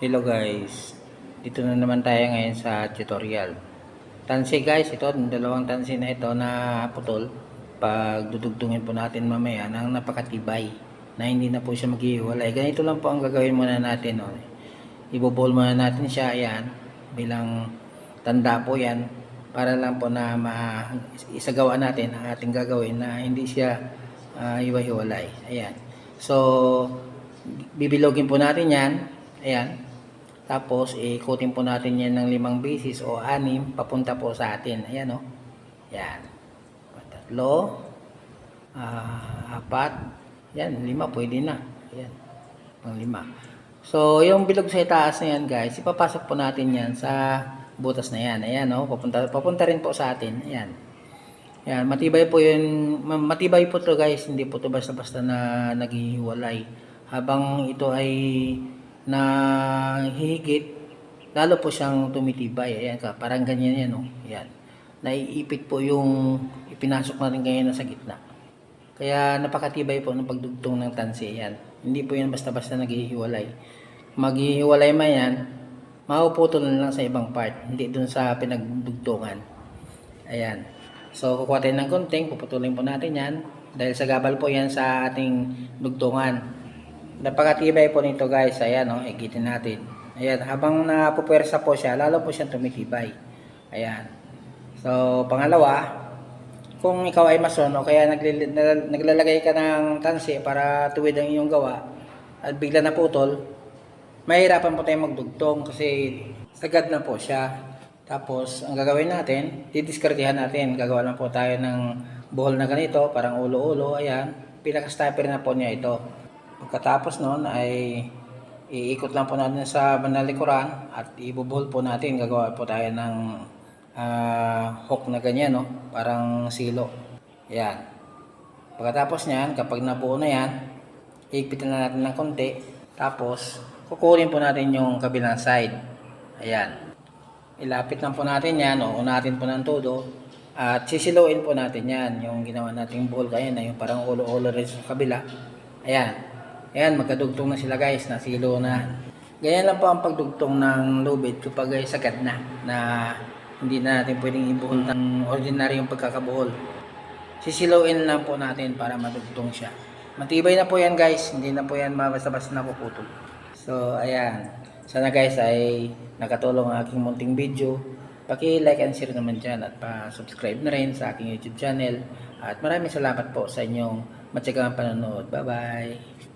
Hello guys, dito na naman tayo ngayon sa tutorial. Tansi guys, ito, yung dalawang tansi na ito na putol. Pag dudugtungin po natin mamaya ng napakatibay na hindi na po siya maghihiwalay. Ganito lang po ang gagawin muna natin. Oh. Ibobol muna natin siya, ayan, bilang tanda po yan para lang po na ma isagawa natin ang ating gagawin na hindi siya uh, hiwa-hiwalay. Ayan. So, bibilogin po natin yan. Ayan. Tapos, ikutin po natin yan ng limang basis o anim papunta po sa atin. Ayan, o. Yan. Tatlo. ah, apat. Yan, lima. Pwede na. Ayan. Pang lima. So, yung bilog sa itaas na yan, guys, ipapasok po natin yan sa butas na yan. Ayan, o. Papunta, papunta rin po sa atin. Ayan. Ayan, matibay po yun. ma- Matibay po to guys. Hindi po to basta-basta na naghihiwalay. Habang ito ay na hihigit, lalo po siyang tumitibay. Ayan ka, parang ganyan yan. Oh. Ayan. Naiipit po yung ipinasok natin ngayon sa gitna. Kaya napakatibay po ng pagdugtong ng tansi. Ayan. Hindi po yan basta-basta naghihiwalay. Maghihiwalay man yan, mapuputol na lang sa ibang part. Hindi dun sa pinagdugtungan. Ayan. So, kukuha tayo ng gunting, puputulin po natin yan. Dahil sa gabal po yan sa ating dugtungan. Napakatibay po nito guys. Ayan, oh, igitin natin. Ayan, habang napupwersa po siya, lalo po siyang tumitibay. Ayan. So, pangalawa, kung ikaw ay mason o kaya naglalagay ka ng tansi para tuwid ang iyong gawa at bigla naputol, mahirapan po tayong magdugtong kasi sagad na po siya. Tapos, ang gagawin natin, didiskartihan natin. Gagawa lang po tayo ng buhol na ganito, parang ulo-ulo. Ayan, pinaka-stopper na po niya ito. Pagkatapos noon ay iikot lang po natin sa banalikuran at ibubuhol po natin. Gagawa po tayo ng ah, hook na ganyan, no? parang silo. Ayan. Pagkatapos niyan, kapag nabuo na yan, iigpitan na natin ng konti. Tapos, kukunin po natin yung kabilang side. Ayan. Ilapit lang po natin yan, o unatin po ng todo. At sisiluin po natin yan, yung ginawa nating ball kaya na yung parang ulo-ulo rin sa kabila. Ayan. Ayan, magkadugtong na sila guys, nasilo na. Ganyan lang po ang pagdugtong ng lubid kapag ay sagad na, na hindi na natin pwedeng ibuhol ng ordinaryong pagkakabuhol. Sisiluin lang po natin para madugtong siya. Matibay na po yan guys, hindi na po yan basta-basta napuputol. So, ayan. Sana guys ay nakatulong ang aking munting video. Paki-like and share naman dyan at pa-subscribe na rin sa aking YouTube channel. At maraming salamat po sa inyong matyagang panonood. Bye-bye!